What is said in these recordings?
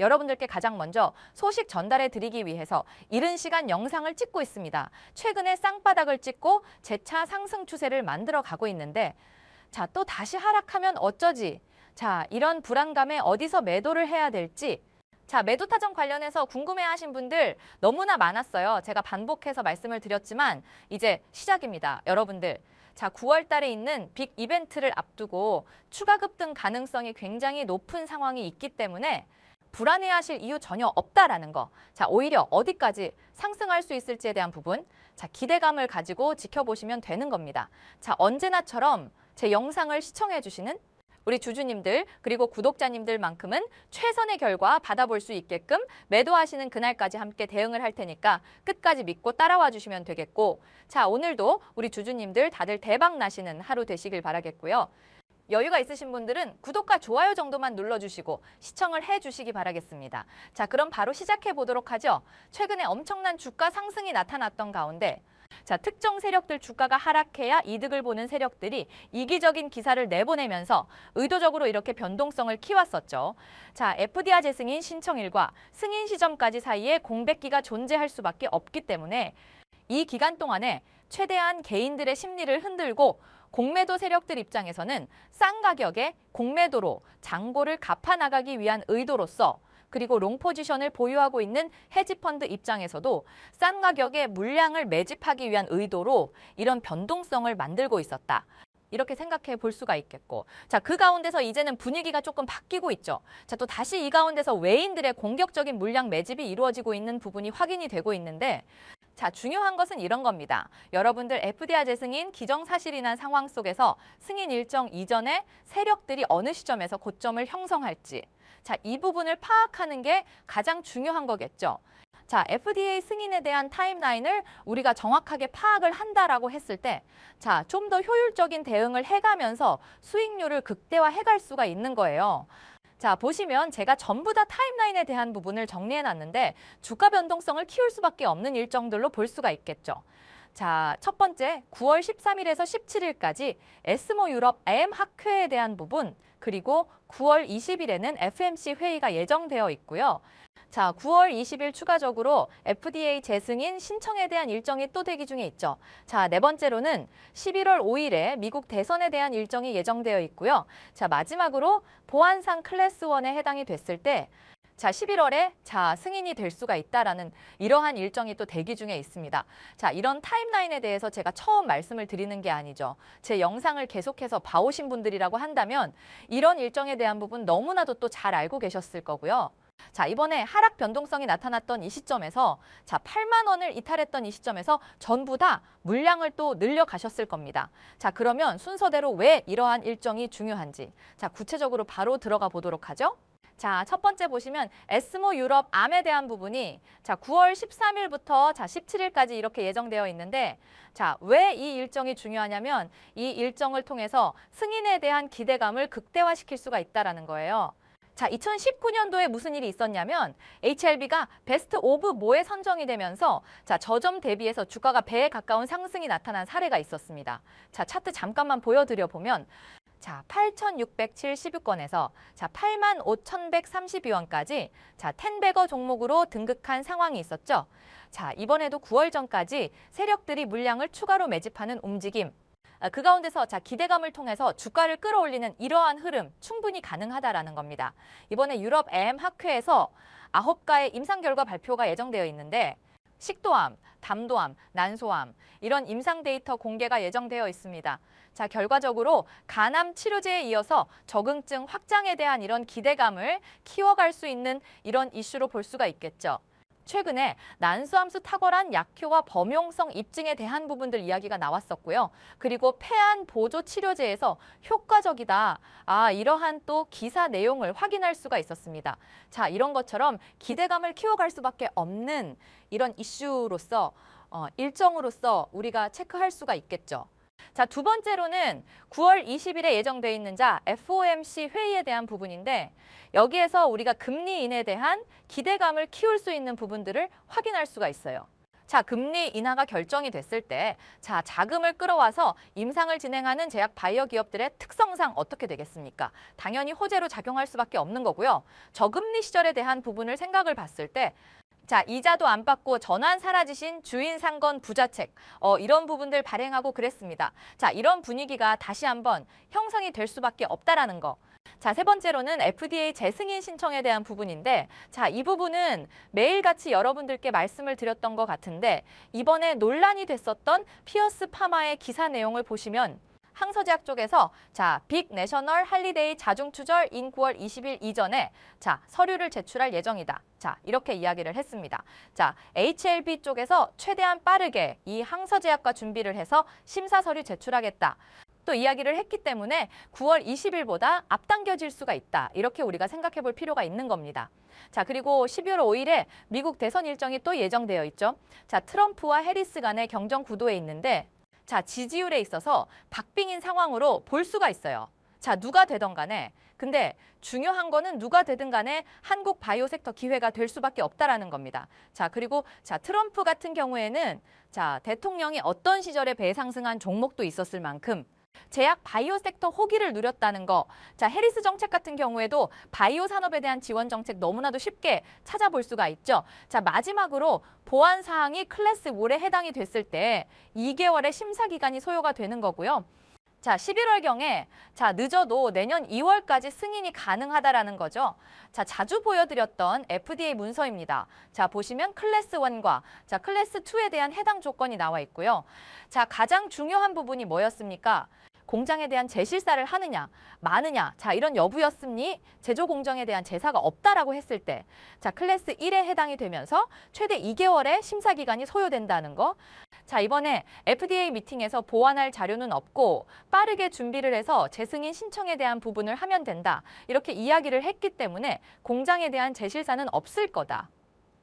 여러분들께 가장 먼저 소식 전달해 드리기 위해서 이른 시간 영상을 찍고 있습니다. 최근에 쌍바닥을 찍고 재차 상승 추세를 만들어 가고 있는데 자, 또 다시 하락하면 어쩌지? 자, 이런 불안감에 어디서 매도를 해야 될지 자, 매도 타점 관련해서 궁금해 하신 분들 너무나 많았어요. 제가 반복해서 말씀을 드렸지만 이제 시작입니다. 여러분들. 자, 9월 달에 있는 빅 이벤트를 앞두고 추가 급등 가능성이 굉장히 높은 상황이 있기 때문에 불안해 하실 이유 전혀 없다라는 거. 자, 오히려 어디까지 상승할 수 있을지에 대한 부분. 자, 기대감을 가지고 지켜보시면 되는 겁니다. 자, 언제나처럼 제 영상을 시청해 주시는 우리 주주님들 그리고 구독자님들만큼은 최선의 결과 받아볼 수 있게끔 매도하시는 그날까지 함께 대응을 할 테니까 끝까지 믿고 따라와 주시면 되겠고 자 오늘도 우리 주주님들 다들 대박 나시는 하루 되시길 바라겠고요. 여유가 있으신 분들은 구독과 좋아요 정도만 눌러주시고 시청을 해주시기 바라겠습니다. 자 그럼 바로 시작해 보도록 하죠. 최근에 엄청난 주가 상승이 나타났던 가운데 자, 특정 세력들 주가가 하락해야 이득을 보는 세력들이 이기적인 기사를 내보내면서 의도적으로 이렇게 변동성을 키웠었죠. 자, FDR 재승인 신청일과 승인 시점까지 사이에 공백기가 존재할 수밖에 없기 때문에 이 기간 동안에 최대한 개인들의 심리를 흔들고 공매도 세력들 입장에서는 싼 가격에 공매도로 잔고를 갚아 나가기 위한 의도로서 그리고 롱 포지션을 보유하고 있는 헤지펀드 입장에서도 싼 가격에 물량을 매집하기 위한 의도로 이런 변동성을 만들고 있었다. 이렇게 생각해 볼 수가 있겠고. 자, 그 가운데서 이제는 분위기가 조금 바뀌고 있죠. 자, 또 다시 이 가운데서 외인들의 공격적인 물량 매집이 이루어지고 있는 부분이 확인이 되고 있는데 자, 중요한 것은 이런 겁니다. 여러분들 FDR 재승인 기정사실이 난 상황 속에서 승인 일정 이전에 세력들이 어느 시점에서 고점을 형성할지 자, 이 부분을 파악하는 게 가장 중요한 거겠죠. 자, FDA 승인에 대한 타임라인을 우리가 정확하게 파악을 한다라고 했을 때, 자, 좀 더 효율적인 대응을 해가면서 수익률을 극대화해갈 수가 있는 거예요. 자, 보시면 제가 전부 다 타임라인에 대한 부분을 정리해 놨는데 주가 변동성을 키울 수밖에 없는 일정들로 볼 수가 있겠죠. 자, 첫 번째 9월 13일에서 17일까지 에스모 유럽 AM 학회에 대한 부분 그리고 9월 20일에는 FMC 회의가 예정되어 있고요. 자, 9월 20일 추가적으로 FDA 재승인 신청에 대한 일정이 또 대기 중에 있죠. 자, 네 번째로는 11월 5일에 미국 대선에 대한 일정이 예정되어 있고요. 자, 마지막으로 보안상 클래스 1에 해당이 됐을 때 자, 11월에 자, 승인이 될 수가 있다라는 이러한 일정이 또 대기 중에 있습니다. 자, 이런 타임라인에 대해서 제가 처음 말씀을 드리는 게 아니죠. 제 영상을 계속해서 봐오신 분들이라고 한다면 이런 일정에 대한 부분 너무나도 또 잘 알고 계셨을 거고요. 자, 이번에 하락 변동성이 나타났던 이 시점에서 자, 8만 원을 이탈했던 이 시점에서 전부 다 물량을 또 늘려 가셨을 겁니다. 자, 그러면 순서대로 왜 이러한 일정이 중요한지 자, 구체적으로 바로 들어가 보도록 하죠. 자, 첫 번째 보시면 에스모 유럽 암에 대한 부분이 자, 9월 13일부터 자, 17일까지 이렇게 예정되어 있는데 자, 왜 이 일정이 중요하냐면 이 일정을 통해서 승인에 대한 기대감을 극대화시킬 수가 있다라는 거예요. 자, 2019년도에 무슨 일이 있었냐면 HLB가 베스트 오브 모에 선정이 되면서 자, 저점 대비해서 주가가 배에 가까운 상승이 나타난 사례가 있었습니다. 자, 차트 잠깐만 보여드려 보면 자, 8,672건에서 자, 85,132원까지 자, 텐베거 종목으로 등극한 상황이 있었죠. 자, 이번에도 9월 전까지 세력들이 물량을 추가로 매집하는 움직임 아, 그 가운데서 자 기대감을 통해서 주가를 끌어올리는 이러한 흐름 충분히 가능하다라는 겁니다. 이번에 유럽 AM 학회에서 아홉 가의 임상 결과 발표가 예정되어 있는데 식도암, 담도암, 난소암 이런 임상 데이터 공개가 예정되어 있습니다. 자, 결과적으로 간암 치료제에 이어서 적응증 확장에 대한 이런 기대감을 키워갈 수 있는 이런 이슈로 볼 수가 있겠죠. 최근에 난수함수 탁월한 약효와 범용성 입증에 대한 부분들 이야기가 나왔었고요. 그리고 폐암 보조 치료제에서 효과적이다. 아, 이러한 또 기사 내용을 확인할 수가 있었습니다. 자, 이런 것처럼 기대감을 키워갈 수밖에 없는 이런 이슈로서 어, 일정으로서 우리가 체크할 수가 있겠죠. 자, 두 번째로는 9월 20일에 예정돼 있는 자 FOMC 회의에 대한 부분인데 여기에서 우리가 금리 인에 대한 기대감을 키울 수 있는 부분들을 확인할 수가 있어요. 자, 금리 인하가 결정이 됐을 때, 자, 자금을 끌어와서 임상을 진행하는 제약 바이오 기업들의 특성상 어떻게 되겠습니까? 당연히 호재로 작용할 수밖에 없는 거고요. 저금리 시절에 대한 부분을 생각을 봤을 때, 자, 이자도 안 받고 전환 사라지신 주인 상건 부자책, 어, 이런 부분들 발행하고 그랬습니다. 자, 이런 분위기가 다시 한번 형성이 될 수밖에 없다라는 거. 자, 세 번째로는 FDA 재승인 신청에 대한 부분인데, 자, 이 부분은 매일같이 여러분들께 말씀을 드렸던 것 같은데, 이번에 논란이 됐었던 피어스 파마의 기사 내용을 보시면, 항서제약 쪽에서 자, 빅 내셔널 할리데이 자중 추절 인 9월 20일 이전에 자, 서류를 제출할 예정이다. 자, 이렇게 이야기를 했습니다. 자, HLB 쪽에서 최대한 빠르게 이 항서제약과 준비를 해서 심사 서류 제출하겠다. 또 이야기를 했기 때문에 9월 20일보다 앞당겨질 수가 있다. 이렇게 우리가 생각해 볼 필요가 있는 겁니다. 자, 그리고 12월 5일에 미국 대선 일정이 또 예정되어 있죠. 자, 트럼프와 해리스 간의 경정 구도에 있는데 자, 지지율에 있어서 박빙인 상황으로 볼 수가 있어요. 자, 누가 되던 간에 근데 중요한 거는 누가 되든 간에 한국 바이오 섹터 기회가 될 수밖에 없다라는 겁니다. 자, 그리고 자, 트럼프 같은 경우에는 자, 대통령이 어떤 시절에 배상승한 종목도 있었을 만큼 제약 바이오 섹터 호기를 누렸다는 거. 자, 해리스 정책 같은 경우에도 바이오 산업에 대한 지원 정책 너무나도 쉽게 찾아볼 수가 있죠. 자, 마지막으로 보안 사항이 클래스 5에 해당이 됐을 때 2개월의 심사 기간이 소요가 되는 거고요. 자, 11월경에 자, 늦어도 내년 2월까지 승인이 가능하다라는 거죠. 자, 자주 보여드렸던 FDA 문서입니다. 자, 보시면 클래스 1과 자, 클래스 2에 대한 해당 조건이 나와 있고요. 자, 가장 중요한 부분이 뭐였습니까? 공장에 대한 재실사를 하느냐, 많으냐, 자, 이런 여부였으니 제조 공정에 대한 제사가 없다라고 했을 때, 자, 클래스 1에 해당이 되면서 최대 2개월의 심사 기간이 소요된다는 거. 자, 이번에 FDA 미팅에서 보완할 자료는 없고 빠르게 준비를 해서 재승인 신청에 대한 부분을 하면 된다. 이렇게 이야기를 했기 때문에 공장에 대한 재실사는 없을 거다.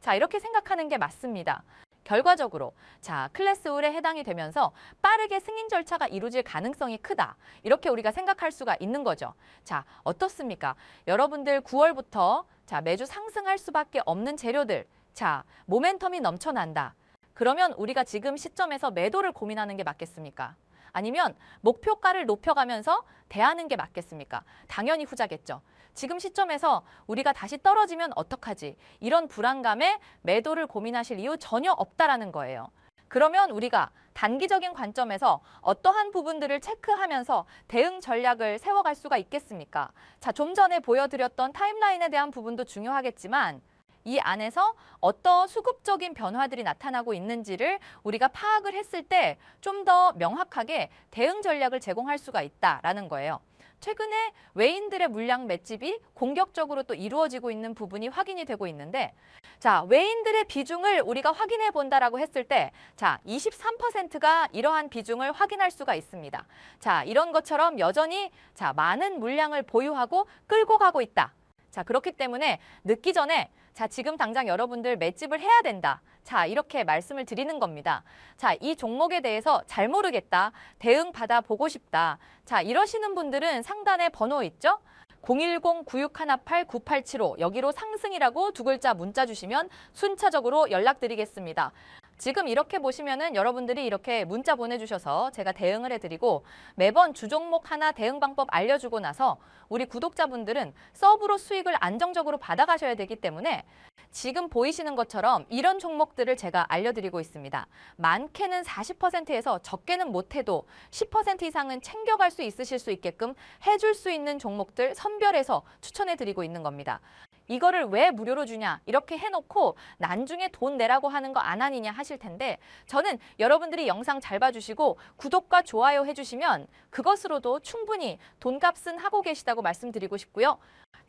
자, 이렇게 생각하는 게 맞습니다. 결과적으로 자 클래스 5에 해당이 되면서 빠르게 승인 절차가 이루어질 가능성이 크다. 이렇게 우리가 생각할 수가 있는 거죠. 자 어떻습니까? 여러분들 9월부터 자 매주 상승할 수밖에 없는 재료들 자 모멘텀이 넘쳐난다. 그러면 우리가 지금 시점에서 매도를 고민하는 게 맞겠습니까? 아니면 목표가를 높여가면서 대하는 게 맞겠습니까? 당연히 후자겠죠. 지금 시점에서 우리가 다시 떨어지면 어떡하지? 이런 불안감에 매도를 고민하실 이유 전혀 없다라는 거예요. 그러면 우리가 단기적인 관점에서 어떠한 부분들을 체크하면서 대응 전략을 세워갈 수가 있겠습니까? 자, 좀 전에 보여드렸던 타임라인에 대한 부분도 중요하겠지만 이 안에서 어떤 수급적인 변화들이 나타나고 있는지를 우리가 파악을 했을 때 좀 더 명확하게 대응 전략을 제공할 수가 있다라는 거예요. 최근에 외인들의 물량 맷집이 공격적으로 또 이루어지고 있는 부분이 확인이 되고 있는데 자, 외인들의 비중을 우리가 확인해 본다라고 했을 때 자, 23%가 이러한 비중을 확인할 수가 있습니다. 자, 이런 것처럼 여전히 자, 많은 물량을 보유하고 끌고 가고 있다. 자, 그렇기 때문에 늦기 전에 자, 지금 당장 여러분들 맷집을 해야 된다. 자, 이렇게 말씀을 드리는 겁니다. 자, 이 종목에 대해서 잘 모르겠다. 대응 받아 보고 싶다. 자, 이러시는 분들은 상단에 번호 있죠? 010-9618-9875 여기로 상승이라고 두 글자 문자 주시면 순차적으로 연락드리겠습니다. 지금 이렇게 보시면은 여러분들이 이렇게 문자 보내주셔서 제가 대응을 해드리고 매번 주종목 하나 대응 방법 알려주고 나서 우리 구독자분들은 서브로 수익을 안정적으로 받아가셔야 되기 때문에 지금 보이시는 것처럼 이런 종목들을 제가 알려드리고 있습니다. 많게는 40%에서 적게는 못해도 10% 이상은 챙겨갈 수 있으실 수 있게끔 해줄 수 있는 종목들 선별해서 추천해드리고 있는 겁니다. 이거를 왜 무료로 주냐 이렇게 해놓고 나중에 돈 내라고 하는 거안 아니냐 하실 텐데 저는 여러분들이 영상 잘 봐주시고 구독과 좋아요 해주시면 그것으로도 충분히 돈값은 하고 계시다고 말씀드리고 싶고요.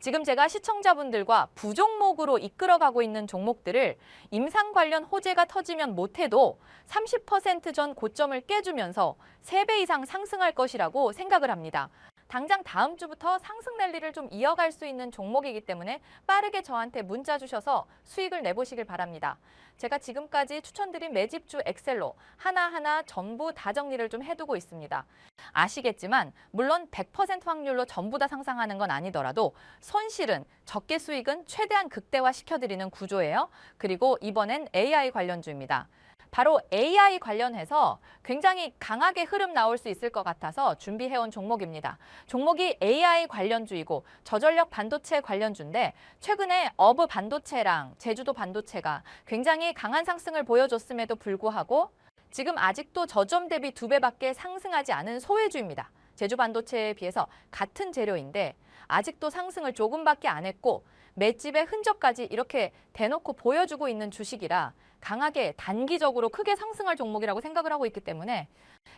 지금 제가 시청자분들과 부종목으로 이끌어가고 있는 종목들을 임상 관련 호재가 터지면 못해도 30%전 고점을 깨주면서 3배 이상 상승할 것이라고 생각을 합니다. 당장 다음 주부터 상승 랠리를 좀 이어갈 수 있는 종목이기 때문에 빠르게 저한테 문자 주셔서 수익을 내보시길 바랍니다. 제가 지금까지 추천드린 매집주 엑셀로 하나하나 전부 다 정리를 좀 해두고 있습니다. 아시겠지만 물론 100% 확률로 전부 다 상상하는 건 아니더라도 손실은 적게 수익은 최대한 극대화 시켜드리는 구조예요. 그리고 이번엔 AI 관련주입니다. 바로 AI 관련해서 굉장히 강하게 흐름 나올 수 있을 것 같아서 준비해온 종목입니다. 종목이 AI 관련주이고 저전력 반도체 관련주인데 최근에 어브 반도체랑 제주도 반도체가 굉장히 강한 상승을 보여줬음에도 불구하고 지금 아직도 저점 대비 두 배밖에 상승하지 않은 소외주입니다. 제주 반도체에 비해서 같은 재료인데 아직도 상승을 조금밖에 안 했고 맷집의 흔적까지 이렇게 대놓고 보여주고 있는 주식이라 강하게 단기적으로 크게 상승할 종목이라고 생각을 하고 있기 때문에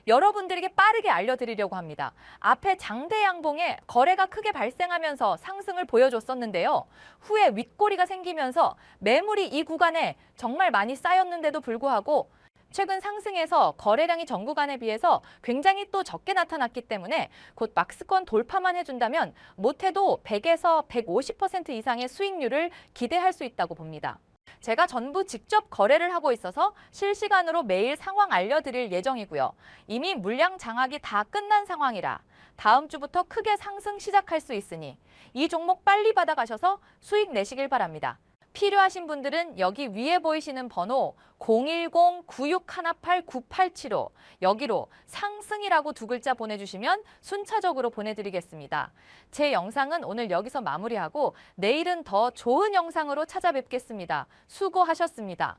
여러분들에게 빠르게 알려드리려고 합니다. 앞에 장대 양봉에 거래가 크게 발생하면서 상승을 보여줬었는데요. 후에 윗꼬리가 생기면서 매물이 이 구간에 정말 많이 쌓였는데도 불구하고 최근 상승해서 거래량이 전 구간에 비해서 굉장히 또 적게 나타났기 때문에 곧 막스권 돌파만 해준다면 못해도 100에서 150% 이상의 수익률을 기대할 수 있다고 봅니다. 제가 전부 직접 거래를 하고 있어서 실시간으로 매일 상황 알려드릴 예정이고요. 이미 물량 장악이 다 끝난 상황이라 다음 주부터 크게 상승 시작할 수 있으니 이 종목 빨리 받아가셔서 수익 내시길 바랍니다. 필요하신 분들은 여기 위에 보이시는 번호 010-9618-9875 여기로 상승이라고 두 글자 보내주시면 순차적으로 보내드리겠습니다. 제 영상은 오늘 여기서 마무리하고 내일은 더 좋은 영상으로 찾아뵙겠습니다. 수고하셨습니다.